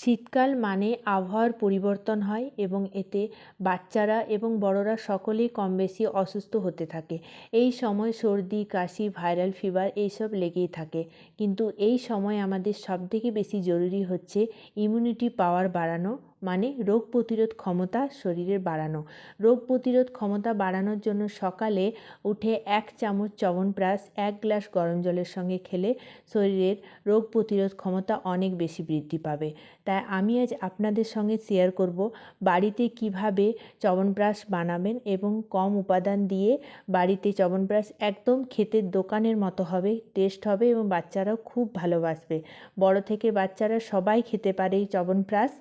শীতকাল মানে আবহাওয়ার পরিবর্তন হয় এবং এতে বাচ্চারা এবং বড়রা সকলেই কম বেশি অসুস্থ হতে থাকে। এই সময় সর্দি, কাশি, ভাইরাল ফিভার এইসব লেগেই থাকে। কিন্তু এই সময় আমাদের সবথেকে বেশি জরুরি হচ্ছে ইমিউনিটি পাওয়ার বাড়ানো মানে রোগ প্রতিরোধ ক্ষমতা শরীরের বাড়ানো। রোগ প্রতিরোধ ক্ষমতা বাড়ানোর জন্য সকালে উঠে এক চামচ চ্যবনপ্রাশ এক গ্লাস গরম জলের সঙ্গে খেলে শরীরের রোগ প্রতিরোধ ক্ষমতা অনেক বেশি বৃদ্ধি পাবে। তাই আমি আজ আপনাদের সঙ্গে শেয়ার করব বাড়িতে কীভাবে চ্যবনপ্রাশ বানাবেন এবং কম উপাদান দিয়ে বাড়িতে চ্যবনপ্রাশ একদম খেতে দোকানের মতো হবে টেস্ট হবে এবং বাচ্চারাও খুব ভালোবাসবে। বড় থেকে বাচ্চারা সবাই খেতে পারে এই চ্যবনপ্রাশ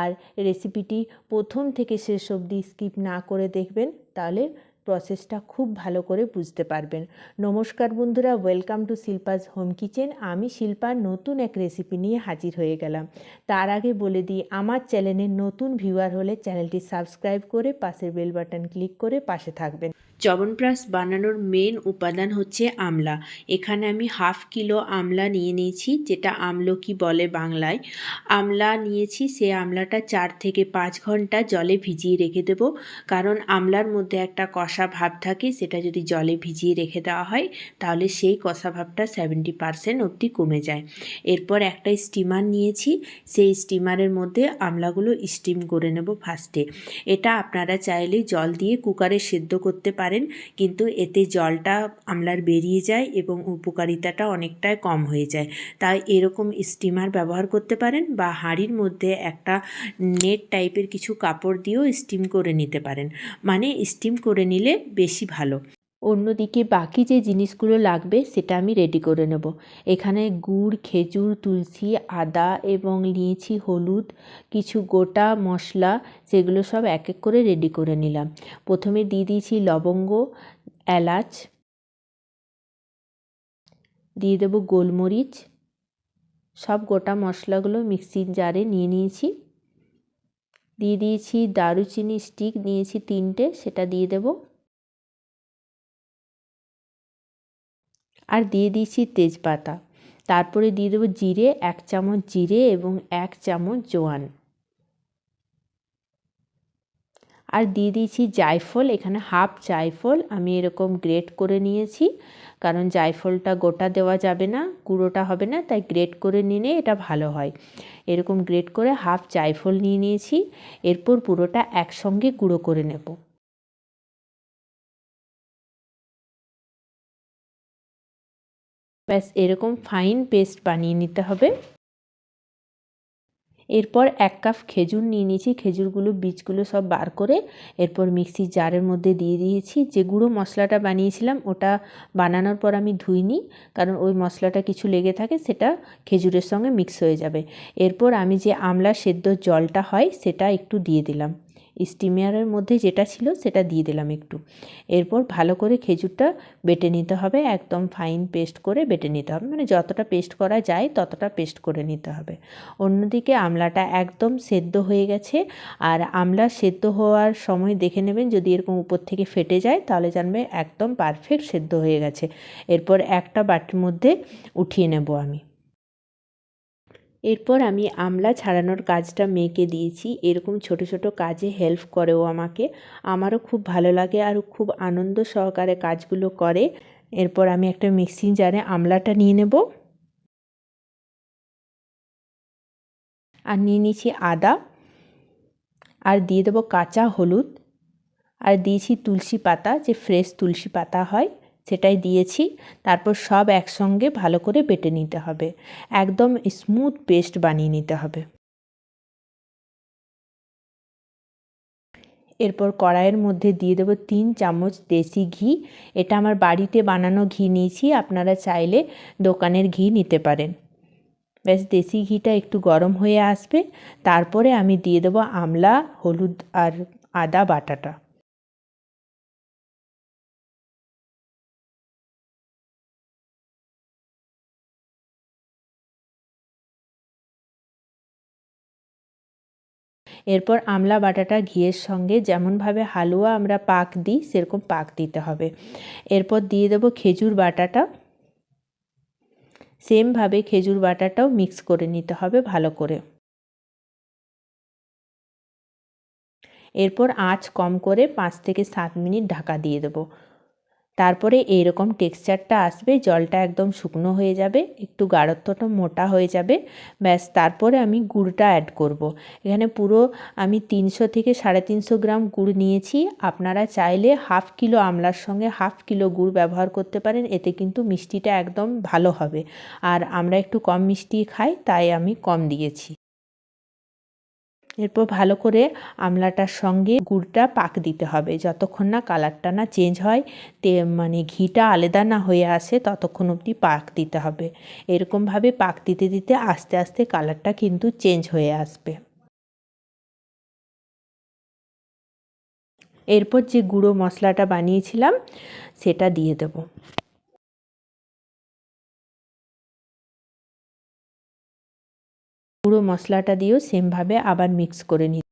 আর রেসিপিটি প্রথম থেকে শেষ অবধি স্কিপ না করে দেখবেন তাহলে প্রসেসটা খুব ভালো করে বুঝতে পারবেন। নমস্কার বন্ধুরা welcome to Shilpa's home kitchen আমি শিল্পার নতুন এক রেসিপি নিয়ে হাজির হয়ে গেলাম। তার আগে বলে দিই, আমার চ্যানেলের নতুন ভিউয়ার হলে চ্যানেলটি সাবস্ক্রাইব করে পাশের বেল বাটন ক্লিক করে পাশে থাকবেন। চ্যবনপ্রাশ বানানোর মেন উপাদান হচ্ছে আমলা। এখানে আমি হাফ কিলো আমলা নিয়ে নিয়েছি, যেটা আমলকি বলে বাংলায়। আমলা নিয়েছি, সে আমলাটা চার থেকে পাঁচ ঘণ্টা জলে ভিজিয়ে রেখে দেবো। কারণ আমলার মধ্যে একটা কষা ভাব থাকে সেটা যদি জলে ভিজিয়ে রেখে দেওয়া হয়, তাহলে সেই কষা ভাবটা সেভেন্টি পারসেন্ট অবধি কমে যায়। এরপর একটা স্টিমার নিয়েছি, সেই স্টিমারের মধ্যে আমলাগুলো স্টিম করে নেব ফার্স্টে এটা আপনারা চাইলে জল দিয়ে কুকারে সেদ্ধ করতে পারেন, কিন্তু এতে জলটা আমলার বেরিয়ে যায় এবং উপকারিতাটা অনেকটাই কম হয়ে যায়। তাই এরকম স্টিমার ব্যবহার করতে পারেন বা হাঁড়ির মধ্যে একটা নেট টাইপের কিছু কাপড় দিয়েও স্টিম করে নিতে পারেন। মানে স্টিম করে নিলে বেশি ভালো। অন্যদিকে বাকি যে জিনিসগুলো লাগবে সেটা আমি রেডি করে নেব। এখানে গুড়, খেজুর, তুলসী, আদা এবং নিয়েছি হলুদ, কিছু গোটা মশলা সেগুলো সব এক এক করে রেডি করে নিলাম। প্রথমে দিয়ে দিয়েছি লবঙ্গ, এলাচ, দিয়ে দেব গোলমরিচ, সব গোটা মশলাগুলো মিক্সির জারে নিয়ে নিয়েছি। দিয়ে দিয়েছি দারুচিনি স্টিক নিয়েছি তিনটে, সেটা দিয়ে দেবো। আর দিয়ে দিয়েছি তেজপাতা। তারপরে দিয়ে দেবো জিরে, এক চামচ জিরে এবং এক চামচ জোয়ান। আর দিয়ে দিয়েছি জায়ফল, এখানে হাফ জায়ফল আমি এরকম গ্রেট করে নিয়েছি, কারণ জায়ফলটা গোটা দেওয়া যাবে না, গুঁড়োটা হবে না, তাই গ্রেট করে নিলে এটা ভালো হয়। এরকম গ্রেট করে হাফ জায়ফল নিয়ে নিয়েছি, এরপর পুরোটা একসঙ্গে গুঁড়ো করে নেব। ব্যাস, এরকম ফাইন পেস্ট বানিয়ে নিতে হবে। এরপর এক কাপ খেজুর নিয়ে নিয়েছি। খেজুরগুলো, বীজগুলো সব বার করে এরপর মিক্সির জারের মধ্যে দিয়ে দিয়েছি। যে গুঁড়ো মশলাটা বানিয়েছিলাম, ওটা বানানোর পর আমি ধুইনি, কারণ ওই মশলাটা কিছু লেগে থাকে, সেটা খেজুরের সঙ্গে মিক্স হয়ে যাবে। এরপর আমি যে আমলা সেদ্ধ জলটা হয়, সেটা একটু দিয়ে দিলাম। স্টিমারের মধ্যে যেটা ছিল সেটা দিয়ে দিলাম একটু। এরপর ভালো করে খেজুরটা বেটে নিতে হবে, একদম ফাইন পেস্ট করে বেটে নিতে হবে। মানে যতটা পেস্ট করা যায় ততটা পেস্ট করে নিতে হবে। অন্যদিকে আমলাটা একদম সেদ্ধ হয়ে গেছে। আর আমলা সেদ্ধ হওয়ার সময় দেখে নেবেন, যদি এরকম উপর থেকে ফেটে যায় তাহলে জানবে একদম পারফেক্ট সেদ্ধ হয়ে গেছে। এরপর একটা বাটির মধ্যে উঠিয়ে নেব আমি। এরপর আমি আমলা ছাড়ানোর কাজটা মেয়েকে দিয়েছি। এরকম ছোট ছোট কাজে হেল্প করেও আমাকে। আমারও খুব ভালো লাগে আর খুব আনন্দ সহকারে কাজগুলো করে। এরপর আমি একটা মিক্সিং জারে আমলাটা নিয়ে নেব। আর নিয়ে নিয়েছি আদা। আর দিয়ে দেবো কাঁচা হলুদ। আর দিয়েছি তুলসী পাতা, যে ফ্রেশ তুলসী পাতা হয়। সেটাই দিয়েছি। তারপর সব একসঙ্গে ভালো করে বেটে নিতে হবে। একদম স্মুথ পেস্ট বানিয়ে নিতে হবে। এরপর কড়াইয়ের মধ্যে দিয়ে দেবো তিন চামচ দেশি ঘি। এটা আমার বাড়িতে বানানো ঘি নিয়েছি, আপনারা চাইলে দোকানের ঘি নিতে পারেন। ব্যাস, দেশি ঘিটা একটু গরম হয়ে আসবে। তারপরে আমি দিয়ে দেবো আমলা, হলুদ আর আদা বাটাটা। এরপর আমলা বাটাটা ঘিয়ের সঙ্গে যেমনভাবে হালুয়া আমরা পাক দিই, সেরকম পাক দিতে হবে। এরপর দিয়ে দেবো খেজুর বাটাটা। সেমভাবে খেজুর বাটাটাও মিক্স করে নিতে হবে ভালো করে। এরপর আঁচ কম করে পাঁচ থেকে সাত মিনিট ঢাকা দিয়ে দেবো। তারপরে এইরকম টেক্সচারটা আসবে, জলটা একদম শুকনো হয়ে যাবে, একটু গাঢ়ত্বটা মোটা হয়ে যাবে, ব্যাস তারপরে আমি গুড়টা অ্যাড করব। এখানে পুরো আমি তিনশো থেকে সাড়ে তিনশো গ্রাম গুড় নিয়েছি। আপনারা চাইলে হাফ কিলো আমলার সঙ্গে হাফ কিলো গুড় ব্যবহার করতে পারেন, এতে কিন্তু মিষ্টিটা একদম ভালো হবে। আর আমরা একটু কম মিষ্টি খাই, তাই আমি কম দিয়েছি। এরপর ভালো করে আমলাটার সঙ্গে গুড়টা পাক দিতে হবে। যতক্ষণ না কালারটা না চেঞ্জ হয়, তে মানে ঘিটা আলাদা না হয়ে আসে, ততক্ষণ অবধি পাক দিতে হবে। এরকমভাবে পাক দিতে দিতে আস্তে আস্তে কালারটা কিন্তু চেঞ্জ হয়ে আসবে। এরপর যে গুঁড়ো মশলাটা বানিয়েছিলাম, সেটা দিয়ে দেবো। পুরো মশলাটা দিয়েও সেমভাবে আবার মিক্স করে নিতে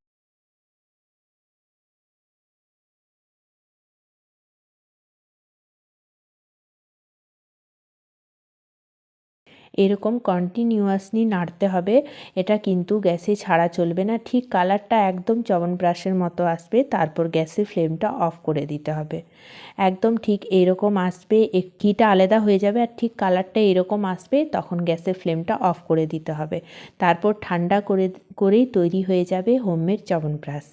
এরকম কন্টিনিউয়াসলি নাড়তে হবে। এটা কিন্তু গ্যাসে ছাড়া চলবে না। ঠিক কালারটা একদম চ্যবনপ্রাশের মতো আসবে, তারপর গ্যাসের ফ্লেমটা অফ করে দিতে হবে। একদম ঠিক এরকম আসবে ঘিটা আলাদা হয়ে যাবে আর ঠিক কালারটা এরকম আসবে, তখন গ্যাসের ফ্লেমটা অফ করে দিতে হবে। তারপর ঠান্ডা করে, করেই তৈরি হয়ে যাবে হোমমেড চ্যবনপ্রাশ